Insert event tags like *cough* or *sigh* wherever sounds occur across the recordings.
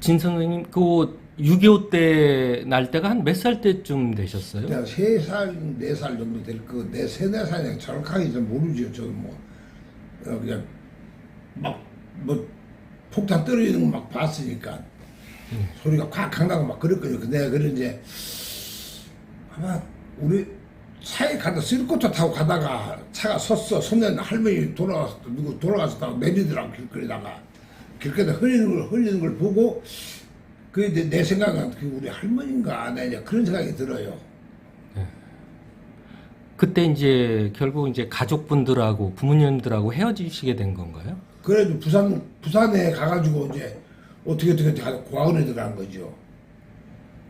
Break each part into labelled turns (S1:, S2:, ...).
S1: 진 선생님 그 6.25 때 날 때가 한 몇 살 때쯤 되셨어요?
S2: 내가 세 살, 네살 정도 될 거, 내 세네 살이 정확하게 좀 모르죠. 저는 뭐 어, 그냥 막 뭐 폭탄 떨어지는 거 막 봤으니까 소리가 콱콱 나고 막 그랬거든요. 근데 내가 그런 이제 아마 우리 차에 가다 쓸고차 타고 가다가 차가 섰어. 손에 할머니 돌아가서 누구 돌아가서 내리더라고 길거리다가 길거리다 흘리는 걸 흘리는 걸 보고 그게 내, 내 생각은 그 우리 할머니인가 아니냐 그런 생각이 들어요.
S1: 그때 이제 결국 이제 가족분들하고 부모님들하고 헤어지시게 된 건가요?
S2: 그래도 부산 부산에 가가지고 이제 어떻게 어떻게 어떻게 가서 고학원에 들어간 거죠.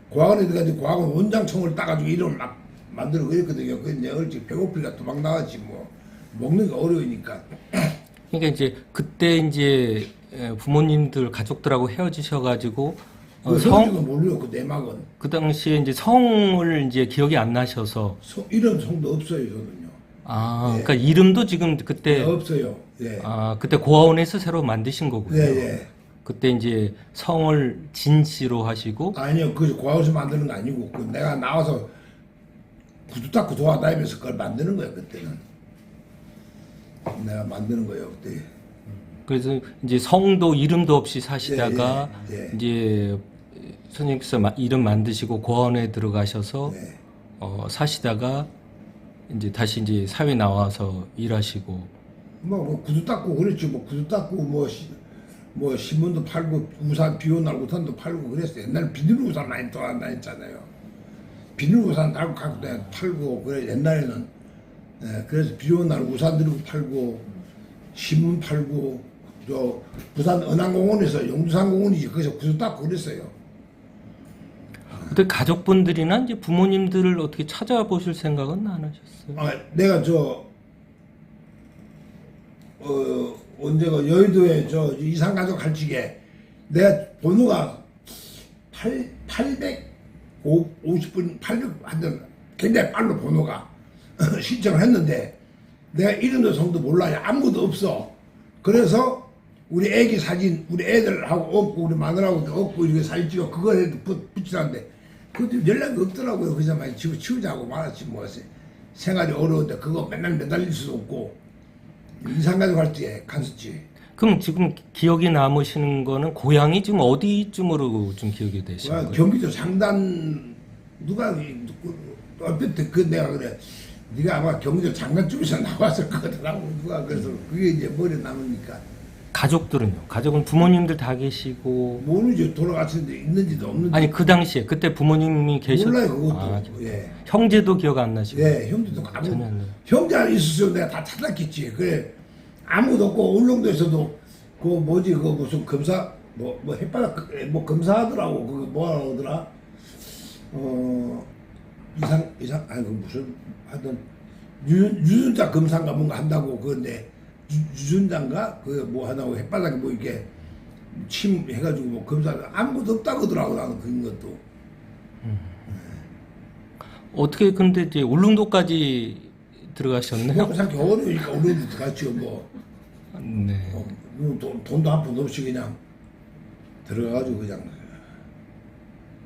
S2: 고학원에 들어가서 고학원 원장청을 따가지고 이름을 막 만들어 그랬거든요. 그 이제 얼찍 배고프니까 도망 나갔지 뭐 먹는 게 어려우니까.
S1: 그러니까 이제 그때 이제 에, 부모님들 가족들하고 헤어지셔가지고 어,
S2: 그
S1: 성,
S2: 모르요 그 내막은
S1: 그 당시에 이제 성을 이제 기억이 안 나셔서
S2: 성, 이름 성도 없어요 저는요.
S1: 아,
S2: 네.
S1: 그러니까 이름도 지금 그때
S2: 없어요. 예.
S1: 아 그때 고아원에서 새로 만드신 거군요.
S2: 네, 예.
S1: 그때 이제 성을 진씨로 하시고
S2: 아니요, 그 고아원에서 만드는 거 아니고 그 내가 나와서 구두 닦고 도와다니면서 그걸 만드는 거예요 그때는. 내가 만드는 거예요 그때.
S1: 그래서 이제 성도 이름도 없이 사시다가
S2: 예, 예, 예.
S1: 이제 선생님께서 마- 이름 만드시고 고아원에 들어가셔서
S2: 네.
S1: 어, 사시다가 이제 다시 이제 사회 나와서 일하시고.
S2: 뭐, 뭐 구두 닦고 그랬지 뭐 구두 닦고 뭐, 시, 뭐 신문도 팔고 우산 비오는 날 우산도 팔고 그랬어 옛날 비닐 우산 많이 돌아다녔잖아요. 비닐 우산 달고 갖고 다녀 팔고 그래 옛날에는. 예, 그래서 비오는 날 우산 들고 팔고 신문 팔고 저 부산 은항공원에서 용두산공원이지 거기서 구두 닦고 그랬어요
S1: 근데 가족분들이나 이제 부모님들을 어떻게 찾아보실 생각은 안 하셨어요?
S2: 아, 내가 저, 어, 언제가 여의도에 저 이상가족 할지게 내가 번호가 8, 850분, 800, 하여튼 굉장히 빨로 번호가 *laughs* 신청을 했는데 내가 이름도 성도 몰라요. 아무것도 없어. 그래서 우리 애기 사진, 우리 애들하고 없고, 우리 마누라하고 없고, 이렇게 사진 찍어, 그걸 해도 붙- 붙이라는데, 그것도 연락이 없더라고요. 그래서 많이 치우, 치우자고 말았지, 뭐. 생활이 어려운데, 그거 맨날 매달릴 수도 없고, 이상가족 할때 갔었지.
S1: 그럼 지금 기억이 남으시는 거는 고향이 지금 어디쯤으로 좀 기억이 되시는
S2: 와,
S1: 거예요?
S2: 경기도 상단, 누가, 이- 누구, 얼핏 그 내가 그래. 네가 아마 경기도 장관 쪽에서 나왔을 거더라고. 누가 그래서 그게 이제 머리에 남으니까.
S1: 가족들은요? 가족은 부모님들 다 계시고
S2: 모르죠. 돌아갔는데 있는지도 없는지.
S1: 아니 그 당시에 그때 부모님이 계셨
S2: 몰라요, 그것도.
S1: 아,
S2: 예.
S1: 형제도 기억 안 나시고
S2: 예, 형제도 아무
S1: 전혀 안 나요.
S2: 형제 안 있었으면 내가 다 찾았겠지. 그래 아무도 없고 울릉도에서도 그 뭐지 그 무슨 검사 뭐 뭐 햇바닥 그- 뭐 검사하더라고 그거 뭐라 그러더라 어 이상 이상 아니 그 무슨 하여튼 유, 유전자 검사인가 뭔가 한다고 그건데 유, 유전자인가 그뭐 하나고 햇바닥에 뭐 이렇게 침 해가지고 뭐 검사 아무것도 없다고 하더라고 나는 그런 것도
S1: 어떻게 근데 이제 울릉도까지 들어가셨네요?
S2: 영상 겨울이니까 울릉도 들어갔죠 뭐.
S1: 네.
S2: 어, 돈, 돈도 한 푼 없이 그냥 들어가가지고 그냥